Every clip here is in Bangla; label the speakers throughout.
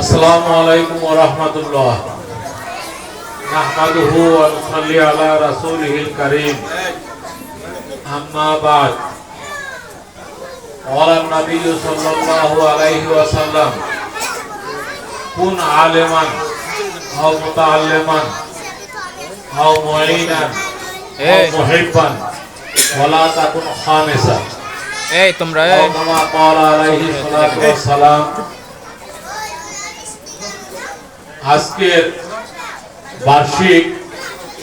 Speaker 1: আসসালামু আলাইকুম ওয়া রাহমাতুল্লাহ নাহমাদুহু ওয়া নুসাল্লি আলা রাসূলিহিল কারীম আম্মা বাদ قال النبي صلى الله عليه وسلم كن عالما أو متعلما أو معينا أو
Speaker 2: এই
Speaker 1: محبا ولا تكن خامسا
Speaker 2: এই তোমরা
Speaker 1: আজকের বার্ষিক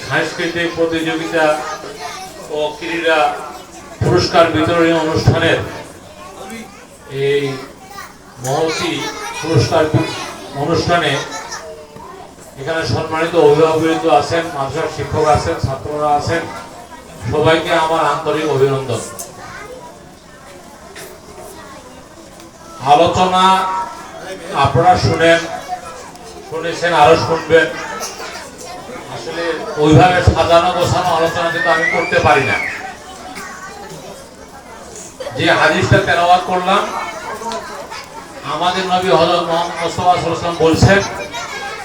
Speaker 1: সাংস্কৃতিক প্রতিযোগিতা ও ক্রীড়া পুরস্কার বিতরণী অনুষ্ঠানের এই মহতি পুরস্কার অনুষ্ঠানে এখানে সম্মানিত অভিভাবক আছেন, মাদ্রাসার শিক্ষক আছেন, ছাত্ররা আছেন। সবাইকে আমার আন্তরিক অভিনন্দন। আলোচনা আপনারা শুনেন শুনেছেন, আরও শুনবেন। আসলে ওইভাবে সাজানো, গোছানো আলোচনা কিন্তু আমি করতে পারি না। যে হাদিসটা তেলাওয়াত করলাম, আমাদের নবী হজরত মোহাম্মদ বলছেন,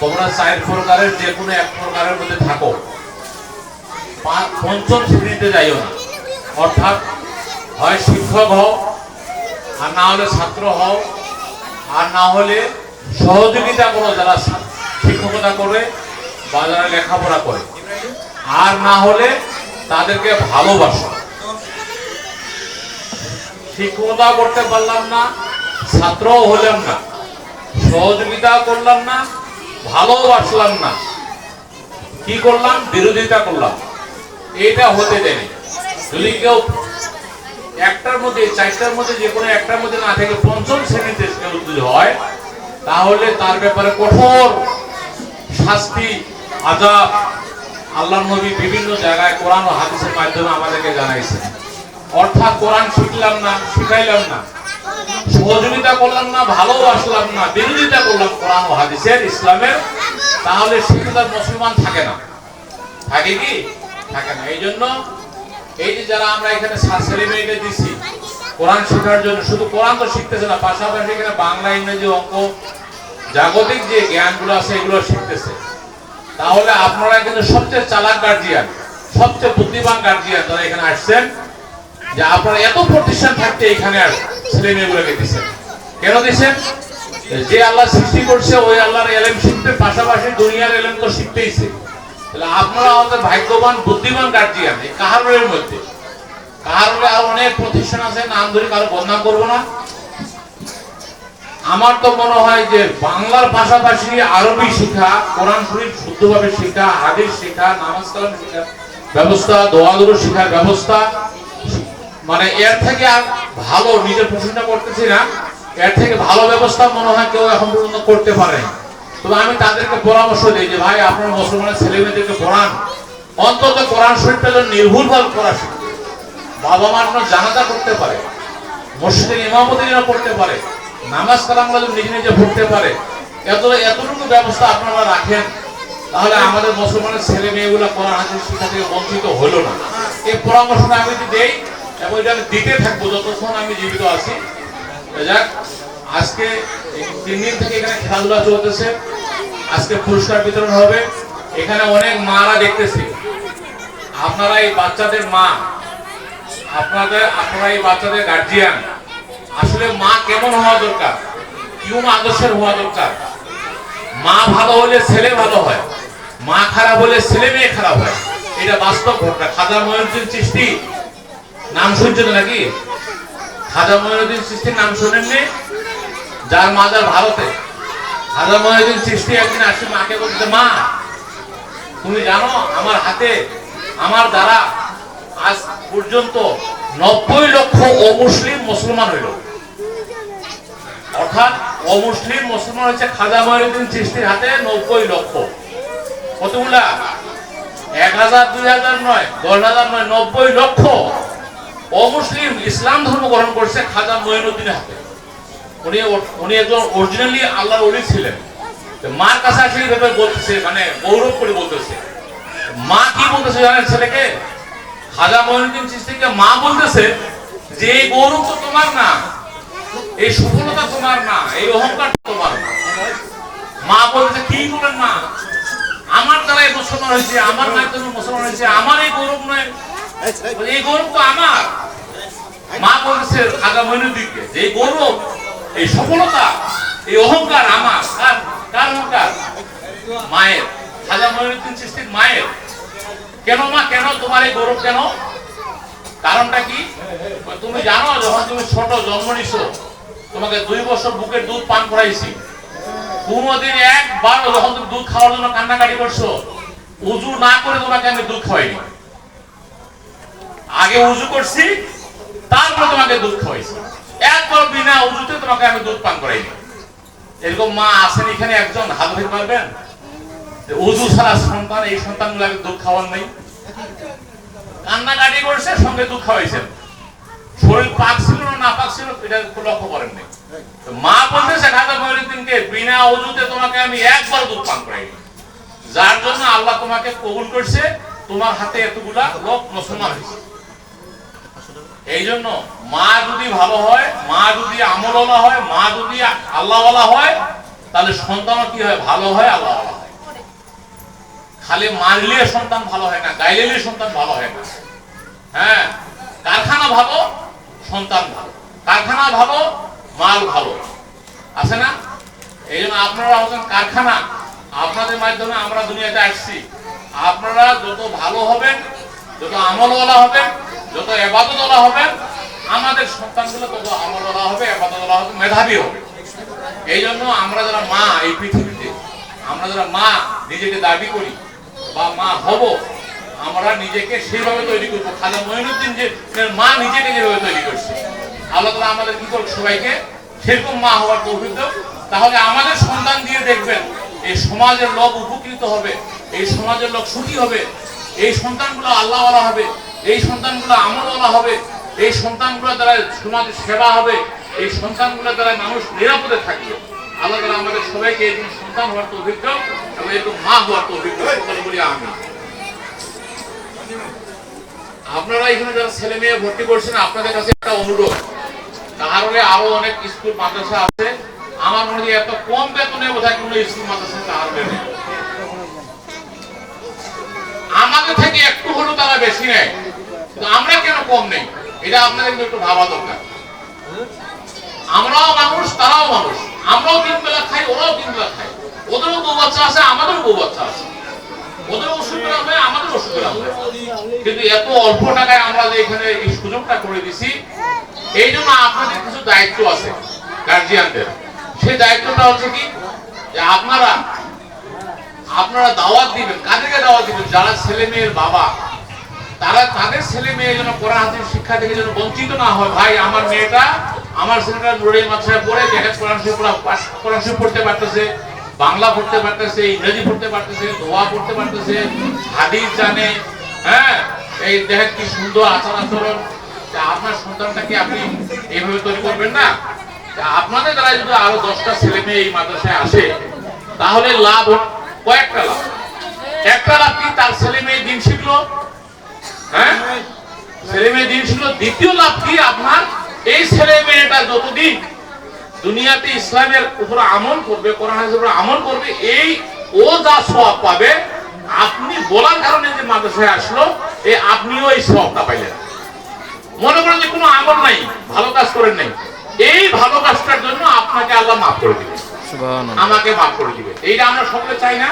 Speaker 1: তোমরা চার প্রকারের যে কোনো এক প্রকারের মধ্যে থাকো। পঞ্চম শ্রেণীতে যাইও না। অর্থাৎ হয় শিক্ষক হও, আর না হলে ছাত্র হও, আর না হলে সহযোগিতা করো যারা শিক্ষকতা করে বা যারা লেখাপড়া করে। আর না হলে তাদেরকে ভালোবাসো। শিক্ষকতা করতে পারলাম না, ছাত্রও হলাম না, সহযোগিতা করলাম না, ভালোবাসলাম না। কি করলাম? বিরোধিতা করলাম। এটা হতে দেয়নি যদি কেউ একটার মধ্যে, চারটার মধ্যে যে কোনো একটার মধ্যে না থেকে, পঞ্চম শ্রেণীতে কেউ হয় তাহলে তার ব্যাপারে কঠোর শাস্তি আজাব আল্লাহ নবী বিভিন্ন জায়গায় কোরআন ও হাদিসের মাধ্যমে আমাদেরকে জানাইছে অর্থাৎ কোরআন শিখলাম না, শিখাইলাম না। সহযোগিতা করলাম না ভালোবাসলাম না, বিরোধিতা করলাম কোরআন ও হাদিসের, ইসলামের। তাহলে শিক্ষিতার মুসলমান থাকে না। থাকে কি? থাকে না। এই জন্য এই যে যারা আমরা এখানে সা- ছেলে মেয়েদের দিচ্ছি কোরআন শেখার জন্য, শুধু কোরআন তো শিখতেছে না, পাশাপাশি এখানে বাংলা, ইংরেজি অঙ্ক, জাগতিক যে জ্ঞানগুলো আছে, এগুলো শিখতেছে। তাহলে আপনারা কিন্তু সবচেয়ে চালাক গার্জিয়ান সবচেয়ে বুদ্ধিমান গার্জিয়ান যারা এখানে আসছেন, যে আপনারা এত প্রতিষ্ঠান থাকতে এখানে আর ছেলে মেয়েগুলোকে দিচ্ছেন কেন দিচ্ছেন যে আল্লাহ সৃষ্টি করছে, ওই আল্লাহর এলেম শিখতে, পাশাপাশি দুনিয়ার এলেম তো শিখতেইছে। তাহলে আপনারা আমাদের ভাগ্যবান, বুদ্ধিমান গার্জিয়ান এই কাহারের মধ্যে। আর অনেক প্রতিষ্ঠান আছে, নাম ধরে কারও বদনাম করব না। আমার তো মনে হয় যে বাংলার পাশাপাশি আরবি শেখা কোরআন শরীফ শুদ্ধভাবে হাদিস ব্যবস্থা, দোয়া দুরু শেখার ব্যবস্থা। মানে এর থেকে আর ভালো, নিজের প্রশংসা করতেছি না, এর থেকে ভালো ব্যবস্থা মনে হয় কেউ এখন পর্যন্ত করতে পারে তবে আমি তাদেরকে পরামর্শ দিই যে, ভাই, আপনারা মুসলমানের ছেলে মেয়েদেরকে পড়ান। অন্তত কোরআন শরীফটা যেন নির্ভুলভাবে পড়া শিখে বাবা মা যেন জানাজা করতে পারে মসজিদের ইমামতি যেন করতে পারে, নামাজ কালামগুলো নিজে নিজে পড়তে পারে, এত এতটুকু ব্যবস্থা আপনারা রাখেন, তাহলে আমাদের মুসলমানের ছেলে মেয়েগুলো কোরআন, হাদিস, শিক্ষা থেকে বঞ্চিত হলো না। এই পরামর্শটা আমি যদি দেই, এবং এটা আমি দিতে থাকব, যতক্ষণ আমি জীবিত আছি। যাক, আজকে তিন দিন থেকে এখানে খেলাধুলা চলতেছে, আজকে পুরস্কার বিতরণ হবে, এখানে অনেক মারা দেখতেছি। আপনারা এই বাচ্চাদের মা আপনাদের, আপনারা এই বাচ্চাদের গার্জিয়ান আসলে মা কেমন হওয়া দরকার? কিউম আদর্শের হওয়া দরকার? মা ভালো হলে ছেলে ভালো হয়। মা খারাপ হলে ছেলে মেয়ে খারাপ হয়। এটা বাস্তব ঘটনা। খাজা মহিউদ্দিন সৃষ্টি নাম শুনছেন নাকি? খাজা মহিউদ্দিন চিস্তির নাম শোনেননি? যার মাজার ভারতে। খাজা মহিউদ্দিন সৃষ্টি একদিন আসে মাকে বলতে মা, তুমি জানো, আমার হাতে, আমার দ্বারা আজ পর্যন্ত নব্বই লক্ষ অমুসলিম মুসলমান হইল। অর্থাৎ অমুসলিম মুসলমান হচ্ছে খাজা মহিউদ্দিন চিস্তির হাতে নব্বই লক্ষ। কতগুলা? এক হাজার, দুই হাজার নয়, দশ হাজার নয়, নব্বই লক্ষ অমুসলিম ইসলাম ধর্ম গ্রহণ করছে খাজা মহিনুদ্দিনের হাতে। উনি উনি একজন অরিজিনালি আল্লাহর অলি ছিলেন। মার কাছে আসলে বলতেছে মানে গৌরব করে বলতেছে। মা কি বলতেছে জানেন ছেলেকে? খাজা মহিনুদ্দিন চিস্তিকে মা বলতেছে যে এই গৌরব তো তোমার না, এই সফলতা তোমার না, এই অহংকার তোমার না। কি বলেন না আমার দ্বারাই মুসলমান হয়েছে, আমার মাধ্যমে মুসলমান হয়েছে, আমার এই গৌরব নয়। এই গৌরব তো আমার। মা বলছে খাজা মইনুদ্দিনকে, যে এই গৌরব এই সফলতা, এই অহংকার আমার। কার কার অহংকার? মায়ের। খাজা মইনুদ্দিন চিস্তির মায়ের। কেন মা, কেন তোমার এই গৌরব কেন? কারণটা কি? তুমি জানো, যখন তুমি ছোট জন্ম নিছো, তোমাকে দুই বছর বুকের দুধ পান করাইছি। কোনোদিন একবার যখন তুমি দুধ খাওয়ার জন্য কান্নাকাটি করছ, উজু না করে তোমাকে আমি দুধ খাওয়াইনি। আগে উজু করছি, তারপরে তোমাকে দুধ খাওয়াইছি। একবার বিনা উজুতে তোমাকে আমি দুধ পান করাইনি। এরকম মা আছেন এখানে একজন, হাত ধরে পারবেন? উজু ছাড়া সন্তান, এই সন্তানগুলোকে দুধ খাওয়ার নেই। কান্নাকাটি করছে, সঙ্গে দুধ খাওয়াইছেন শরীর পাক ছিল না না পাক ছিল, এটা লক্ষ্য করেন নাই। মা বলতেছে খাজা মহিউদ্দিনকে বিনা অজুতে তোমাকে আমি একবার দুধ পান করাই যার জন্য আল্লাহ তোমাকে কবুল করছে, তোমার হাতে এতগুলা লোক মুসলমান হয়েছে। এই জন্য মা যদি ভালো হয়, মা যদি আমলওয়ালা হয়, মা যদি আল্লাহওয়ালা হয়, তাহলে সন্তানও কি হয়? ভালো হয় হয়। খালি মারলে সন্তান ভালো হয় না গাইলে সন্তান ভালো হয় না। হ্যাঁ কারখানা ভালো, সন্তান ভালো। কারখানা ভালো, মাল ভালো। আছে না? এই জন্য আপনারা হচ্ছেন কারখানা, আপনাদের মাধ্যমে আমরা দুনিয়াতে আসছি। আপনারা যত ভালো হবেন, যত আমলওয়ালা হবেন, যত এবাদতওয়ালা হবেন, আমাদের সন্তানগুলো তত আমলওয়ালা হবে, এবাদতওয়ালা হবে, মেধাবী হবে। এই জন্য আমরা যারা মা এই পৃথিবীতে, আমরা যারা মা নিজেকে দাবি করি বা মা হব, আমরা নিজেকে সেইভাবে তৈরি করব। খাজা মহিনুদ্দিন যে মা নিজেকে যেভাবে তৈরি করছে। আল্লাহ তালা আমাদের কি করবে সবাইকে সেরকম মা হওয়ার দাও। তাহলে আমাদের সন্তান দিয়ে দেখবেন, এই সমাজের লোক উপকৃত হবে, এই সমাজের লোক সুখী হবে, এই সন্তানগুলো আল্লাহওয়ালা হবে, এই সন্তানগুলো আমলওয়ালা হবে, এই সন্তানগুলো দ্বারা সমাজের সেবা হবে, এই সন্তানগুলো দ্বারা মানুষ নিরাপদে থাকবে। আল্লাহ তালা আমাদের সবাইকে এরকম সন্তান হওয়ার তৌফিক দাও এবং এরকম মা হওয়ার তৌফিক দাও বলি আমি আপনারা এখানে যারা ছেলে মেয়ে ভর্তি করছেন, আপনাদের কাছে একটা অনুরোধ। তাহলে আরও অনেক স্কুল, মাদ্রাসা আছে। আমার মনে হয় এত কম বেতনে বোধহয় কোনো স্কুল, মাদ্রাসা তাহার নেই আমাদের থেকে একটু হলেও তারা বেশি নেয়। কিন্তু আমরা কেন কম নেই? এটা আপনাদের একটু ভাবা দরকার। আমরাও মানুষ, তারাও মানুষ। আমরাও তিন বেলা খাই, ওরাও তিন বেলা খাই ওদেরও বউ বাচ্চা আছে, আমাদেরও বউ বাচ্চা আছে। ওদের অসুবিধা হয়, আমাদের অসুবিধা হয়। কিন্তু এত অল্প টাকায় আমরা যে এখানে এই সুযোগটা করে দিছি, এই জন্য আপনাদের কিছু দায়িত্ব আছে গার্জিয়ানদের সেই দায়িত্বটা হচ্ছে কি, যে আপনারা আপনারা দাওয়াত দিবেন, কাদেরকে দাওয়াত দিবেন? যারা ছেলে মেয়ের বাবা, তারা তাদের ছেলে মেয়ে যেন কোরআন হাদিস শিক্ষা থেকে যেন বঞ্চিত না হয়, ভাই, আমার মেয়েটা আমার ছেলেটা নুরের মাথায় পড়ে দেখে কোরআন শরীফ কোরআন শরীফ পড়তে পারতেছে, বাংলা পড়তে পারতেছে, ইংরেজি পড়তে পারতেছে দোয়া পড়তে পারতেছে, হাদিস জানে হ্যাঁ? এই দেখেন কি সুন্দর আচার আচরণ। আপনার সন্তানটাকে আপনি এইভাবে তৈরি করবেন না? আপনাদের দ্বারা যদি আরও দশটা ছেলে মেয়ে এই মাদ্রাসায় আসে, তাহলে লাভ কয়েকটা লাভ। একটা লাভ কি? তার ছেলে মেয়ে দিন শিখলো হ্যাঁ? ছেলে মেয়ে দিন শিখলো। দ্বিতীয় লাভ কি আপনার? এই ছেলে মেয়েটা যতদিন দুনিয়াতে ইসলামের উপর আমল করবে কোরআন আমল করবে এই ও যা সব পাবে আপনি বলার কারণে যে মাদ্রাসায় আসলো এই আপনিও এই সওয়াবটা পাইলেন। মনে করেন যে কোনো আমল নাই ভালো কাজ করেন নাই। এই ভালো কাজটার জন্য আপনাকে আল্লাহ মাফ করে দিবে। আমাকে মাফ করে দিবে। এইটা আমরা সকলে চাই না।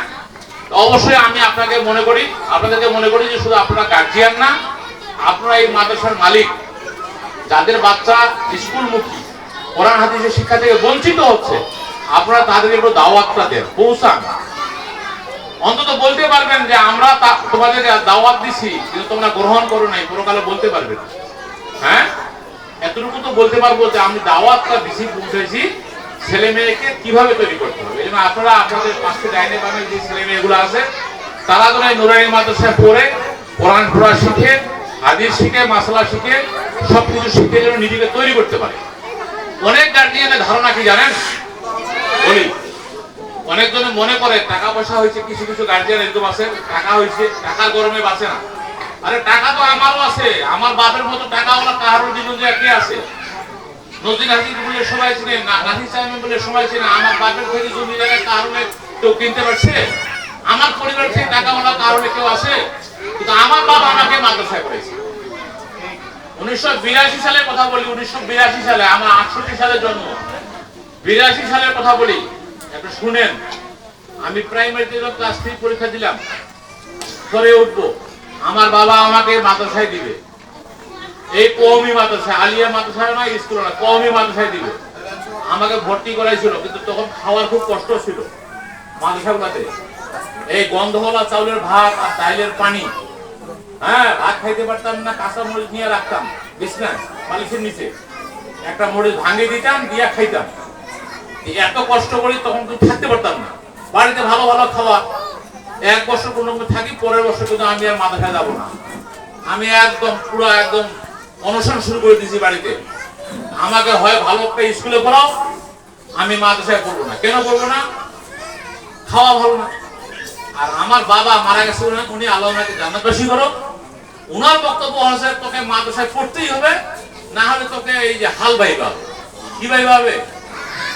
Speaker 1: অবশ্যই আমি আপনাকে মনে করি আপনাদেরকে মনে করি যে শুধু আপনারা গার্জিয়ান না আপনারা এই মাদ্রাসার মালিক। যাদের বাচ্চা স্কুলমুখী, কোরআন হাদিসের শিক্ষা থেকে বঞ্চিত হচ্ছে, আপনারা তাদের একটু দাওয়াতটা দেন, পৌঁছান। অন্তত বলতে পারবেন যে আমরা তোমাদের দাওয়াত দিছি, কিন্তু তোমরা গ্রহণ করো নাই পরকালে বলতে পারবে না। হ্যাঁ? এতটুকু তো বলতে পারব যে আমি দাওয়াতটা দিছি পৌঁছেছি ছেলে মেয়েকে কীভাবে তৈরি করতে হবে? এই জন্য আপনারা আপনাদের পাশে ডাইনে বামে যে ছেলে মেয়েগুলো আছে, তারা যেন নুরানি মাদ্রাসায় পড়ে, কোরআন পড়া শিখে হাদিস শিখে, মাসালা শিখে, সবকিছু শিখে যেন নিজেকে তৈরি করতে পারে। অনেক গার্জিয়ানের ধারণা কি জানেন? বলি, অনেকজনে মনে করে টাকা পয়সা হয়েছে, কিছু কিছু গার্জিয়ান এরকম আছে, টাকা হয়েছে, টাকার গরমে বাঁচে না। আরে টাকা তো আমারও আছে, আমার বাপের মতো টাকা ওলা কাহারও জীবন যে কে আছে। নদীন হাজির বলে সবাই চিনে, না নাহি চাইমে বলে সবাই চিনে, আমার বাপের থেকে জমি জায়গায় কারণে কেউ কিনতে পারছে? আমার পরিবার থেকে টাকাওয়ালা কারণে কেউ আসে কিন্তু আমার বাবা আমাকে মাদ্রাসায় করেছে উনিশশো বিরাশি সালের কথা বলি, উনিশশো বিরাশি সালে আমার আটষট্টি সালে জন্ম। বিরাশি সালের কথা বলি, একটু শুনেন। আমি প্রাইমারিতে যখন ক্লাস থ্রি পরীক্ষা দিলাম করে উঠবো, আমার বাবা আমাকে মাদ্রাসায় দিবে। এই কওমি মাদ্রাসা, আলিয়া মাদ্রাসায় নয়, স্কুল না কওমি মাদ্রাসায় দিবে। আমাকে ভর্তি করাইছিল, কিন্তু তখন খাওয়ার খুব কষ্ট ছিল মাদ্রাসাগুলোতে। এই গন্ধওয়ালা চাউলের ভাত আর ডাইলের পানি। হ্যাঁ ভাত খাইতে পারতাম না, কাঁচা মরিচ নিয়ে রাখতাম। বিছনায়, বালিশের নিচে। একটা মরিচ ভাঙিয়ে দিতাম, দিয়া খাইতাম। এত কষ্ট করি তখন কিন্তু থাকতে পারতাম না। বাড়িতে ভালো ভালো খাওয়া। এক বছর কোনো থাকি, পরের বছর কিন্তু আমি আর মাদ্রাসায় যাব না। আমি একদম, পুরো একদম অনশন শুরু করে দিয়েছি বাড়িতে। আমাকে হয় ভালো একটা স্কুলে পড়াও, আমি মাদ্রাসায় পড়ব না। কেন পড়ব না? খাওয়া ভালো না। আর আমার বাবা মারা গেছে উনি- আল্লাহ ওনাকে জান্নাতবাসী করো উনার বক্তব্য হচ্ছে, তোকে মাদ্রাসায় পড়তেই হবে, না হলে তোকে এই যে হাল বাইবা হবে। কি বাইবা হবে?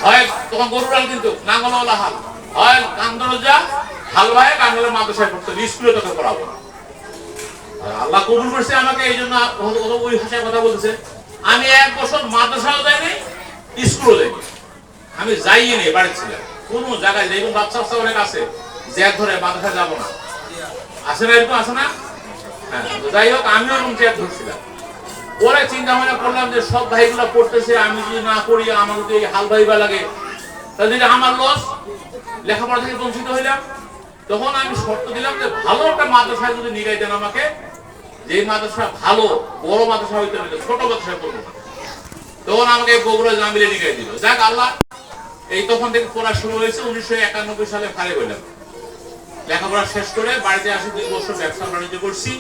Speaker 1: হয় তখন গরুরাল কিন্তু, নাঙ্গলওয়ালা হাল। হয় কান্দরজা হাল ভাই কান্দলে মাদ্রাসায় পড়তে স্কুলে তোকে পড়াবো। আল্লাহ কবুল করছে আমাকে, এই জন্য ওই ভাষায় কথা বলতেছে। আমি এক বছর মাদ্রাসাও যাইনি, স্কুলও যাইনি। আমি যাইনি বাড়িতে ছিলাম। কোনো জায়গায় যাই বাচ্চা বাচ্চা অনেক আছে। যে ধরে মাদ্রাসা যাব না। আসে না এরকম আসে না? যাই হোক ধরছিলাম। পরে চিন্তা ভাবনা করলাম যে সব ভাইগুলো পড়তেছে, আমি যদি না আমার যদি হাল ভাইবা লাগে, তাহলে যদি আমার লস লেখাপড়া থেকে বঞ্চিত হইলাম, তখন আমি শর্ত দিলাম যে ভালো একটা মাদ্রাসায় যদি নিগাই দেন আমাকে যে মাদ্রাসা ভালো, বড় মাদ্রাসা হইতে ছোট মাদ্রাসায় পড়ব না তখন আমাকে বগুড়া জামিলে নিগাই দিল। যাক, আল্লাহ, এই তখন থেকে পড়া শুরু হয়েছে, উনিশশো একানব্বই সালে ফারে হইলাম। লেখাপড়া শেষ করে বাড়িতে আসি দুই বছর ব্যবসা বাণিজ্য করছি।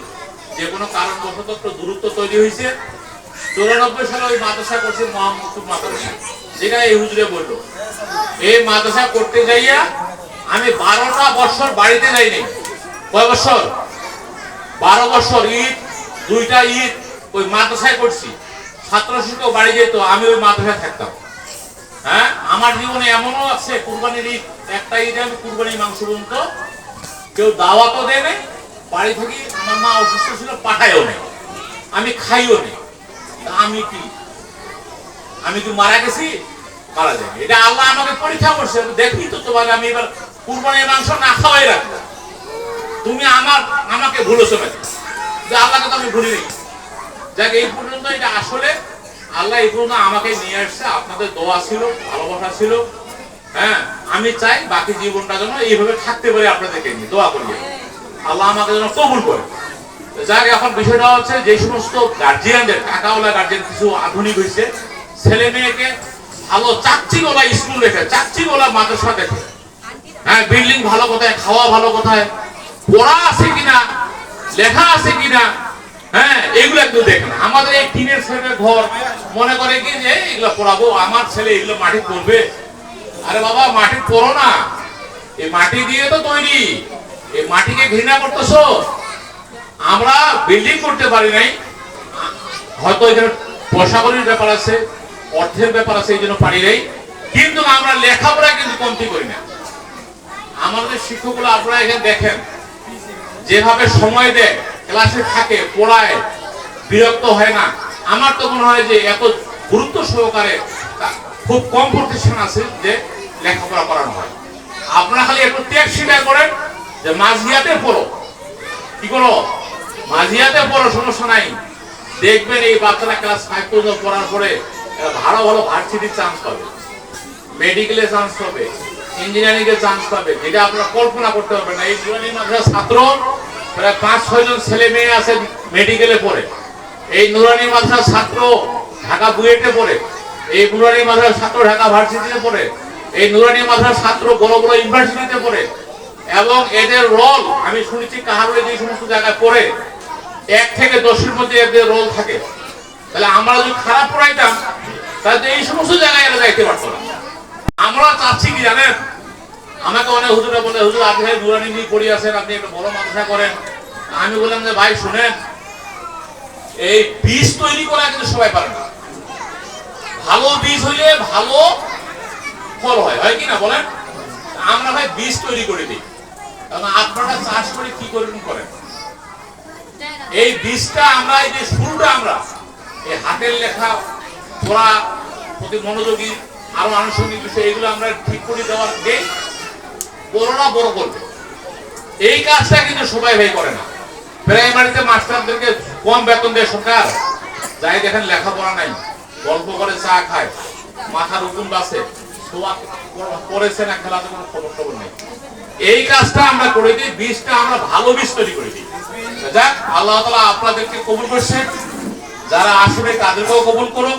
Speaker 1: যে কোনো কারণবশত একটু দূরত্ব তৈরি হয়েছে। চৌরানব্বই সালে ওই মাদ্রাসা করছে মোহাম্মদপুর মাদ্রাসা। যেটা এই হুজুরে বলল। এই মাদ্রাসা করতে যাইয়া আমি বারোটা বছর বাড়িতে যাইনি। কয় বছর? বারো বছর ঈদ, দুইটা ঈদ ওই মাদ্রাসায় করছি। ছাত্র শিক্ষক বাড়ি যেত, আমি ওই মাদ্রাসায় থাকতাম। হ্যাঁ? আমার জীবনে এমনও আছে, কুরবানির ঈদ, একটা ঈদে আমি কুরবানির মাংস পর্যন্ত কেউ দাওয়াতও দেয় নাই, বাড়ি থেকে আমার মা অসুস্থ ছিল, পাঠায়ও নেই। আমি খাইও নেই। আমি কি? আমি কি মারা গেছি? মারা যাই এটা আল্লাহ আমাকে পরীক্ষা করছে। দেখি তো তোমাকে, আমি এবার কুরবানির মাংস না খাওয়াই রাখব। তুমি আমার, আমাকে ভুলেছো নাকি যে আল্লাহকে তো আমি ভুলি নেই যাক, এই পর্যন্ত এটা আসলে আল্লাহ এই পর্যন্ত আমাকে নিয়ে আসছে। আপনাদের দোয়া ছিল, ভালোবাসা ছিল। হ্যাঁ আমি চাই বাকি জীবনটা যেন এইভাবে থাকতে পারি আপনাদেরকে নিয়ে, দোয়া করি। আল্লাহ আমাকে যেন কবুল করে। যাক, এখন বিষয়টা হচ্ছে যে সমস্ত গার্জিয়ানদের কাকাওয়ালা গার্জিয়ান কিছু আধুনিক হয়েছে ছেলে মেয়েকে ভালো চাকচিওয়ালা স্কুল রেখে চাকচিওয়ালা মাদ্রাসা দেখে। হ্যাঁ বিল্ডিং ভালো কোথায়, খাওয়া ভালো কোথায়, পড়া আছে কিনা, লেখা আছে কিনা হ্যাঁ এগুলো একটু দেখেন। আমাদের এই টিনের ছেলের ঘর, মনে করে কি যে এগুলো পড়াবো, আমার ছেলে এগুলো মাটি পড়বে আরে বাবা, মাটি পড়ো না। এই মাটি দিয়ে তো তৈরি। এই মাটিকে ঘৃণা করতেছো? আমরা বিল্ডিং করতে পারি নাই। হয়তো এখানে পয়সা ব্যাপার আছে, অর্থের ব্যাপার আছে, এই জন্য পারি নাই। কিন্তু আমরা লেখাপড়া কিন্তু কমতি করি না। আমাদের শিক্ষকগুলো আপনারা এখানে দেখেন, যেভাবে সময় দেয়, ক্লাসে থাকে, পড়ায়, বিরক্ত হয় না। আমার তো মনে হয় যে এত গুরুত্ব সহকারে খুব কম প্রতিষ্ঠান আছে যে লেখাপড়া করানো হয়। আপনারা খালি একটু ত্যাগ স্বীকার করেন যে মাঝিয়াতে পড়ো। কি করো? মাঝিয়াতে পড়ো, সমস্যা নাই। দেখবেন এই বাচ্চারা ক্লাস ফাইভ পর্যন্ত পড়ার পরে ভালো ভালো ভার্সিটির চান্স পাবে। মেডিকেলে চান্স পাবে ইঞ্জিনিয়ারিং এ চান্স পাবে, যেটা আপনারা কল্পনা করতে পারবেন না। এই নুরানি মাদ্রাসার ছাত্র প্রায় পাঁচ, ছয় জন ছেলে মেয়ে আছে মেডিকেলে পড়ে। এই নুরানি মাদ্রাসার ছাত্র ঢাকা বুয়েটে পড়ে। এই নুরানি মাদ্রাসার ছাত্র ঢাকা ভার্সিটিতে পড়ে। এই নুরানি মাদ্রাসার ছাত্র বড় বড় ইউনিভার্সিটিতে পড়ে। এবং এদের রোল, আমি শুনেছি কাহারুলে যে সমস্ত জায়গায় পড়ে, এক থেকে দশের মধ্যে এদের রোল থাকে। তাহলে আমরা যদি খারাপ পড়াইতাম, তাহলে এই সমস্ত জায়গায় এরা যাইতে পারতো না। আমরা চাচ্ছি কি জানেন? আমাকে অনেক হুজুরে বলে, হুজুর, আপনি নুরানি নিয়ে পড়ি আছেন, আপনি একটা বড় মাদ্রাসা করেন। আমি বললাম যে ভাই, শুনেন, এই বীজ তৈরি করা কিন্তু সবাই পারে না। ভালো বীজ হইলে ভালো ফল হয়। হয় কি না বলেন? আমরা ভাই বীজ তৈরি করে দিই। এবং আপনারা চাষ করে কি করবেন করেন? এই বীজটা আমরা, এই যে শুরুটা আমরা, এই হাতের লেখা পড়া প্রতি মনোযোগী, আরও আনুষঙ্গিক বিষয়, এগুলো আমরা ঠিক করে দেওয়ার দিই বড়রা বড় করবে। এই কাজটা কিন্তু সবাই ভাই করে না। প্রাইমারিতে মাস্টারদেরকে কম বেতন দেয় সরকার। যাই দেখেন লেখাপড়া নাই, গল্প করে চা খায় মাথার উকুন বাসে। পড়েছে না খেলাতে কোনো খবর নেই। এই কাজটা আমরা করে দিই, বীজটা আমরা ভালো বীজ তৈরি করে দিই। যাক, আল্লাহ তালা আপনাদেরকে কবুল করছে। যারা আসবে তাদেরকেও কবুল করো।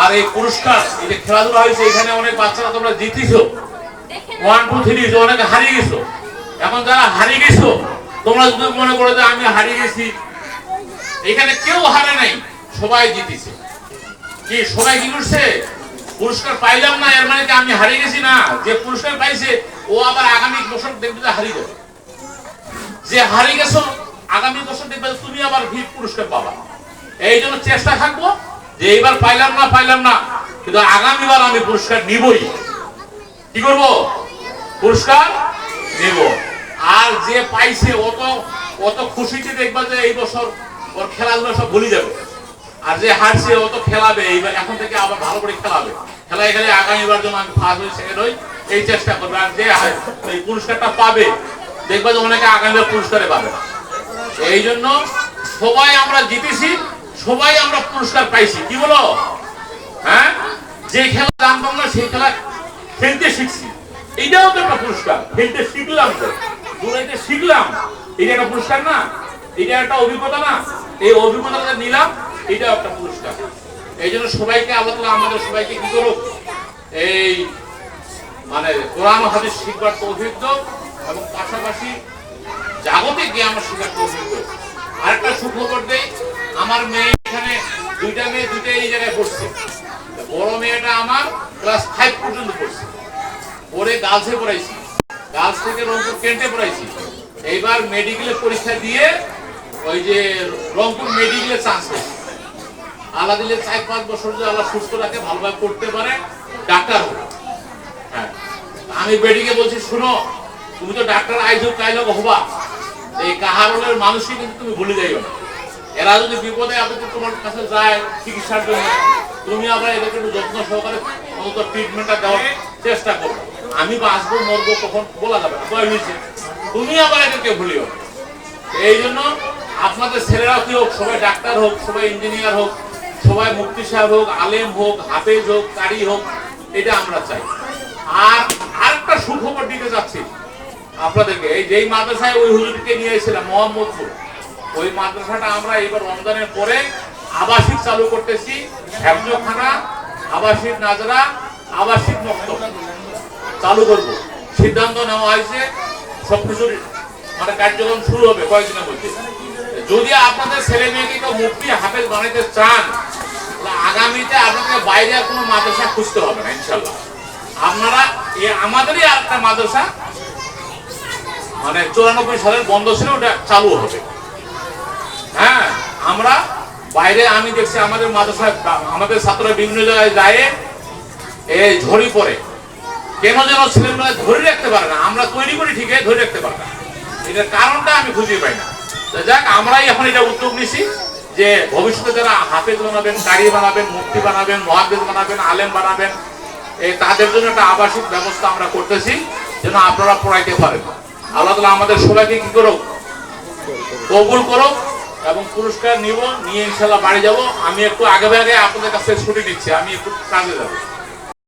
Speaker 1: আর এই পুরস্কার, এই যে খেলাধুলা হয়েছে, এখানে অনেক বাচ্চারা তোমরা জিতিছো। ওয়ান টু থ্রি অনেকে হারিয়ে গেছো। এখন যারা হারিয়ে গেছো, তোমরা যদি মনে করো যে আমি হারিয়ে গেছি, এখানে কেউ হারে নাই, সবাই জিতেছে। কি, সবাই কি করছে? পুরস্কার পাইলাম না, এর মানে আমি হারিয়ে গেছি না? যে পুরস্কার পাইছে, ও আবার আগামী বছর দেখবে যে হারিয়ে যাবে যে হারিয়ে গেছো, আগামী বছর দেখবে তুমি আবার ভিড় পুরস্কার পাবা। এই জন্য চেষ্টা থাকব যে এইবার পাইলাম না পাইলাম না, কিন্তু আগামীবার আমি পুরস্কার নিবই। কি করব? পুরস্কার নেব। আর যে পাইছে অত অত খুশিতে দেখবা যে এই বছর ওর খেলাধুলা সব ভুলে যাবে। আর যে হারছে অত খেলাবে, এইবার এখন থেকে আবার ভালো করে খেলাবে। খেলায় খেলে আগামীবার আমি ফার্স্ট হই সেকেন্ড হই এই চেষ্টা করবে। আর যে এই পুরস্কারটা পাবে যে অনেকে আগামীবার পুরস্কারে পাবে এই জন্য সবাই আমরা জিতেছি, সবাই আমরা পুরস্কার পাইছি। কি বলো? হ্যাঁ? যে খেলা জানতাম না সেই খেলা খেলতে শিখছি। এইটাও তো একটা পুরস্কার। খেলতে শিখলাম তো। দৌড়াইতে শিখলাম। এটা একটা পুরস্কার না? এটা একটা অভিজ্ঞতা না? এই অভিজ্ঞতাটা নিলাম, এটাও একটা পুরস্কার। এই জন্য সবাইকে আল্লাহ আমাদের সবাইকে কি করুক, এই মানে কোরআন হাদিস শিখবার তৌফিক এবং পাশাপাশি জাগতিক জ্ঞান শিখার তৌফিক আরেকটা সুখবর দেই, আমার মেয়ে এখানে দুইটা মেয়ে দুইটা এই জায়গায় পড়ছে। বড় মেয়েটা আমার ক্লাস ফাইভ পর্যন্ত পড়ছে। পরে গার্লসে পড়াইছি। গার্লস থেকে রংপুর কেন্টে পড়াইছি। এইবার মেডিকেলের পরীক্ষা দিয়ে ওই যে রংপুর মেডিকেলের চান্স পেয়েছি। আল্লাহ দিলে চার পাঁচ বছর যদি আল্লাহ সুস্থ রাখে, ভালোভাবে করতে পারে, ডাক্তার হ্যাঁ। আমি বেডিকে বলছি, শুনো, তুমি তো ডাক্তার, আইজ, কাইল হবা এই কাহারলের মানুষই কিন্তু তুমি ভুলে যাইও না। এরা যদি বিপদে আপনি তোমার কাছে যায় চিকিৎসার জন্য, তুমি আবার এদেরকে একটু যত্ন সহকারে অন্তত ট্রিটমেন্টটা দেওয়ার চেষ্টা করবে আমি বাঁচবো, মরবো কখন বলা যাবে বয়স হয়েছে। তুমি আবার এদেরকে ভুলিও এই জন্য আপনাদের ছেলেরাও কি হোক, সবাই ডাক্তার হোক, সবাই ইঞ্জিনিয়ার হোক সবাই মুক্তি সাহেব হোক, আলেম হোক, হাফেজ হোক কারি হোক, এটা আমরা চাই। আর আরেকটা সুখবর দিতে যাচ্ছি আপনাদেরকে, এই যেই মাদ্রাসায় ওই হুজুরকে নিয়ে এসেছিলাম, মোহাম্মদপুর, ওই মাদ্রাসাটা আমরা এবার রমজানের পরে আবাসিক চালু করতেছি হেফজখানা আবাসিক নাজরা, আবাসিক মক্তব চালু করব। সিদ্ধান্ত নেওয়া হয়েছে সবকিছুর মানে কার্যক্রম শুরু হবে কয়েকদিনের মধ্যে। যদি আপনাদের ছেলে মেয়েকে কেউ মুক্তি হাফেজ বানাইতে চান আগামীতে আপনাদের বাইরে কোনো মাদ্রাসা খুঁজতে হবে না ইনশাল্লাহ আপনারা আমাদেরই একটা মাদ্রাসা মানে চুরানব্বই সালের বন্ধ ছিল, ওটা চালু হবে। হ্যাঁ আমরা বাইরে, আমি দেখছি আমাদের মাদ্রাসায় আমাদের ছাত্ররা বিভিন্ন জায়গায় যায় এই ঝড়ি পড়ে। কেন যেন ছেলেমেয়েরা ধরে রাখতে পারে না, আমরা তৈরি করি ঠিক ধরে রাখতে পারে না। এটার কারণটা আমি খুঁজে পাই না। যাক, আমরাই এখন এটা উদ্যোগ নিছি। যে ভবিষ্যতে যারা হাফেজ বানাবেন কারি বানাবেন মুক্তি বানাবেন মহাবেজ বানাবেন, আলেম বানাবেন এই তাদের জন্য একটা আবাসিক ব্যবস্থা আমরা করতেছি যেন আপনারা পড়াইতে পারেন। আল্লাহ তালা আমাদের সবাইকে কি করো কবুল করো এবং পুরস্কার নিব, নিয়ে ইনশাল্লাহ বাড়ি যাব। আমি একটু আগে আগে আপনাদের কাছে ছুটি নিচ্ছি আমি একটু কাজে যাব।